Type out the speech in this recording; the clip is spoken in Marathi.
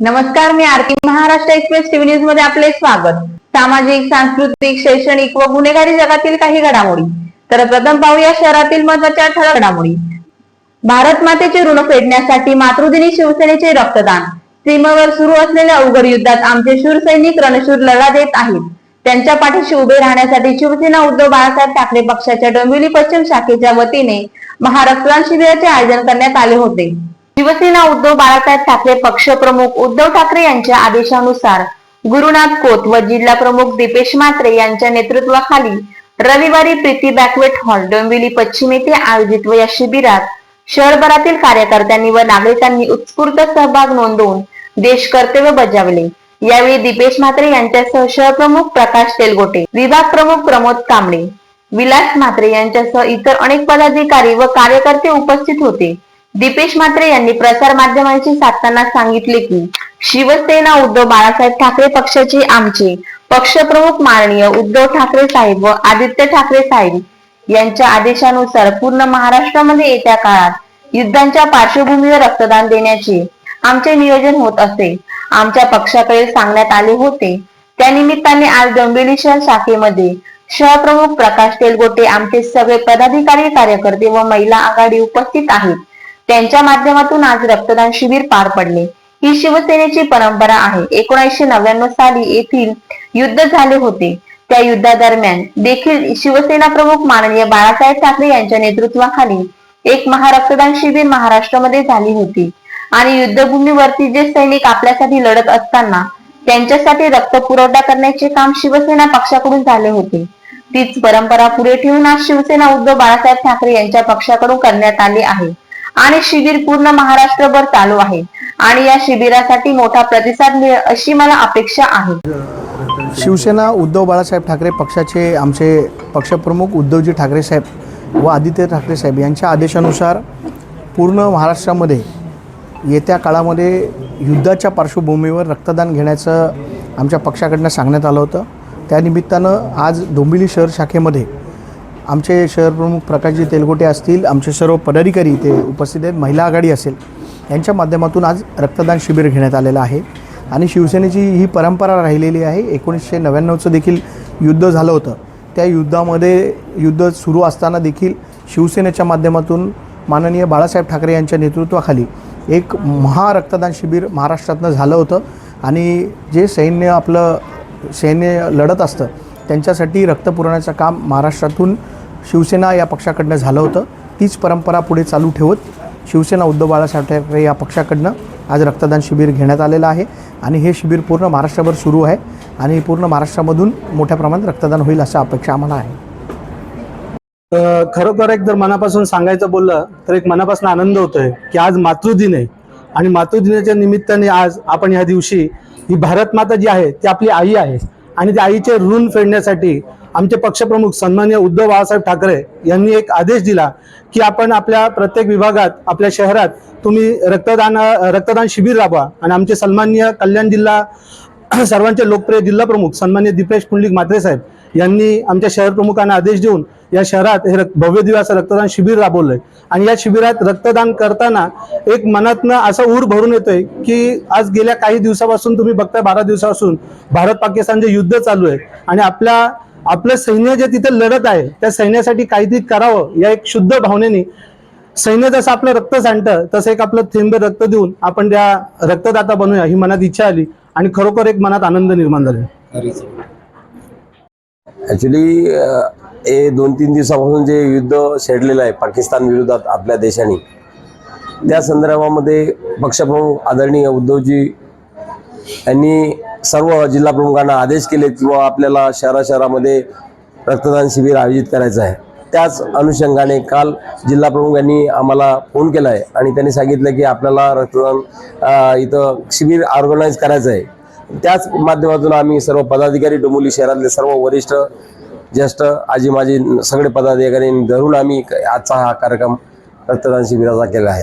नमस्कार मी आरती महाराष्ट्र एक्सप्रेस टीव्ही न्यूजमध्ये आपले स्वागत. सामाजिक सांस्कृतिक शैक्षणिक व गुन्हेगारी जगातील काही घडामोडी. तर प्रथम पाहूया शहरातील महत्त्वाच्या ठळक घडामोडी. भारत मातेचे ऋण फेडण्यासाठी मातृदिनी शिवसेनेचे रक्तदान. सीमेवर सुरू असलेल्या अवघड युद्धात आमचे शूर सैनिक रणशूर लढा देत आहेत. त्यांच्या पाठीशी उभे राहण्यासाठी शिवसेना उद्धव बाळासाहेब ठाकरे पक्षाच्या डोंबिवली पश्चिम शाखेच्या वतीने महारक्तदान शिबिराचे आयोजन करण्यात आले होते. शिवसेना उद्धव बाळासाहेब ठाकरे पक्षप्रमुख उद्धव ठाकरे यांच्या आदेशानुसार गुरुनाथ कोत व जिल्हा प्रमुख दीपेश म्हात्रे यांच्या नेतृत्वाखाली रविवारी प्रीती बॅकवेट हॉल डोंबिवली पश्चिम येथे आयोजित व या शिबिरात शहरभरातील कार्यकर्त्यांनी व नागरिकांनी उत्स्फूर्त सहभाग नोंदवून देश कर्तव्य बजावले. यावेळी दीपेश म्हात्रे यांच्यासह शहरप्रमुख प्रकाश तेलगोटे विभाग प्रमुख प्रमोद कांबळे विलास म्हात्रे यांच्यासह इतर अनेक पदाधिकारी व कार्यकर्ते उपस्थित होते. दीपेश म्हात्रे यांनी प्रसार माध्यमांशी साधताना सांगितले की शिवसेना उद्धव बाळासाहेब ठाकरे पक्षाचे आमचे पक्षप्रमुख माननीय उद्धव ठाकरे साहेब व आदित्य ठाकरे साहेब यांच्या आदेशानुसार पूर्ण महाराष्ट्रामध्ये येत्या काळात युद्धांच्या पार्श्वभूमीवर रक्तदान देण्याचे आमचे नियोजन होत असे. आमच्या पक्षाकडे सांगण्यात आले होते. त्यानिमित्ताने आज डोंबिवली शहर शाखेमध्ये शहरप्रमुख प्रकाश तेलगोटे आमचे सगळे पदाधिकारी कार्यकर्ते व महिला आघाडी उपस्थित आहेत. त्यांच्या माध्यमातून आज रक्तदान शिबिर पार पडले. ही शिवसेनेची परंपरा आहे. एकोणीसशे नव्याण्णव साली येथील युद्ध झाले होते. त्या युद्धादरम्यान देखील शिवसेना प्रमुख माननीय बाळासाहेब ठाकरे यांच्या नेतृत्वाखाली एक महारक्तदान शिबिर महाराष्ट्रामध्ये झाली होती. आणि युद्धभूमीवरती जे सैनिक आपल्यासाठी लढत असताना त्यांच्यासाठी रक्त पुरवठा करण्याचे काम शिवसेना पक्षाकडून झाले होते. तीच परंपरा पुढे ठेवून आज शिवसेना उद्धव बाळासाहेब ठाकरे यांच्या पक्षाकडून करण्यात आले आहे. आणि शिबिर पूर्ण महाराष्ट्रभर चालू आहे. आणि या शिबिरासाठी मोठा प्रतिसाद मिळेल अशी मला अपेक्षा आहे. शिवसेना उद्धव बाळासाहेब ठाकरे पक्षाचे आमचे पक्षप्रमुख उद्धवजी ठाकरे साहेब व आदित्य ठाकरे साहेब यांच्या आदेशानुसार पूर्ण महाराष्ट्रामध्ये येत्या काळामध्ये युद्धाच्या पार्श्वभूमीवर रक्तदान घेण्याचं आमच्या पक्षाकडनं सांगण्यात आलं होतं. त्यानिमित्तानं आज डोंबिवली शहर शाखेमध्ये आमचे शहरप्रमुख प्रकाशजी तेलगोटे असतील आमचे सर्व पदाधिकारी इथे उपस्थित आहेत. महिला आघाडी असेल यांच्या माध्यमातून आज रक्तदान शिबिर घेण्यात आलेलं आहे. आणि शिवसेनेची ही परंपरा राहिलेली आहे. एकोणीसशे नव्याण्णवचं देखील युद्ध झालं होतं. त्या युद्धामध्ये युद्ध सुरू असताना देखील शिवसेनेच्या माध्यमातून माननीय बाळासाहेब ठाकरे यांच्या नेतृत्वाखाली एक महारक्तदान शिबिर महाराष्ट्रातनं झालं होतं. आणि जे सैन्य आपलं सैन्य लढत असतं त्यांच्यासाठी रक्त पुरवण्याचं काम महाराष्ट्रातून शिवसेना या पक्षाकडनं झालं होतं. तीच परंपरा पुढे चालू ठेवत शिवसेना उद्धव बाळासाहेब ठाकरे या पक्षाकडनं आज रक्तदान शिबिर घेण्यात आलेलं आहे आणि हे शिबिर पूर्ण महाराष्ट्रभर सुरू आहे आणि पूर्ण महाराष्ट्रामधून मोठ्या प्रमाणात रक्तदान होईल अशा अपेक्षा आम्हाला आहे. खरोखर एक जर मनापासून सांगायचं बोललं तर एक मनापासून आनंद होतोय की आज मातृदिन आहे. आणि मातृदिनाच्या निमित्ताने आज आपण ह्या दिवशी ही भारत माता जी आहे ती आपली आई आहे. आणि त्या आईचे ऋण फेडण्यासाठी आमचे पक्षप्रमुख सन्मान्य उद्धव बाळासाहेब ठाकरे यांनी एक आदेश दिला की आपण आपल्या प्रत्येक विभागात आपल्या शहरात तुम्ही रक्तदान रक्तदान शिबिर राबवा. आणि आमचे सन्मान्य कल्याण जिल्हा सर्वांचे लोकप्रिय जिल्हा प्रमुख सन्मान्य दीपेश पुंडलिक म्हात्रे साहेब यांनी आमच्या शहर प्रमुखांना आदेश देऊन या शहरात हे रक- भव्य असं रक्तदान शिबिर राबवलंय. आणि या शिबिरात रक्तदान करताना एक मनातनं असा ऊर भरून येतोय की आज गेल्या काही दिवसापासून तुम्ही बघताय बारा दिवसापासून भारत पाकिस्तान जे युद्ध चालू आहे आणि आपल्या आपलं सैन्य जे तिथे लढत आहे त्या सैन्यासाठी काहीतरी करावं या एक शुद्ध भावनेने सैन्य जसं आपलं रक्त सांडतं तसं एक आपलं थेंब रक्त देऊन आपण त्या रक्तदाता बनूया ही मनात इच्छा आली आणि खरोखर एक मनात आनंद निर्माण झाला. ॲक्च्युली हे दोन तीन दिवसापासून जे युद्ध छेडलेलं आहे पाकिस्तान विरोधात आपल्या देशाने त्या संदर्भामध्ये पक्षप्रमुख आदरणीय उद्धवजी यांनी सर्व जिल्हा प्रमुखांना आदेश केले किंवा आपल्याला शहरा शहरामध्ये रक्तदान शिबिर आयोजित करायचं आहे. त्याच अनुषंगाने काल जिल्हा प्रमुख यांनी आम्हाला फोन केला आहे आणि त्यांनी सांगितलं की आपल्याला रक्तदान इथं शिबिर ऑर्गनाईज करायचं आहे. त्याच माध्यमातून आम्ही सर्व पदाधिकारी डोंबोली शहरातले सर्व वरिष्ठ ज्येष्ठ आजी माजी सगळे पदाधिकारी धरून आम्ही आजचा हा कार्यक्रम रक्तदान शिबिराचा केला आहे.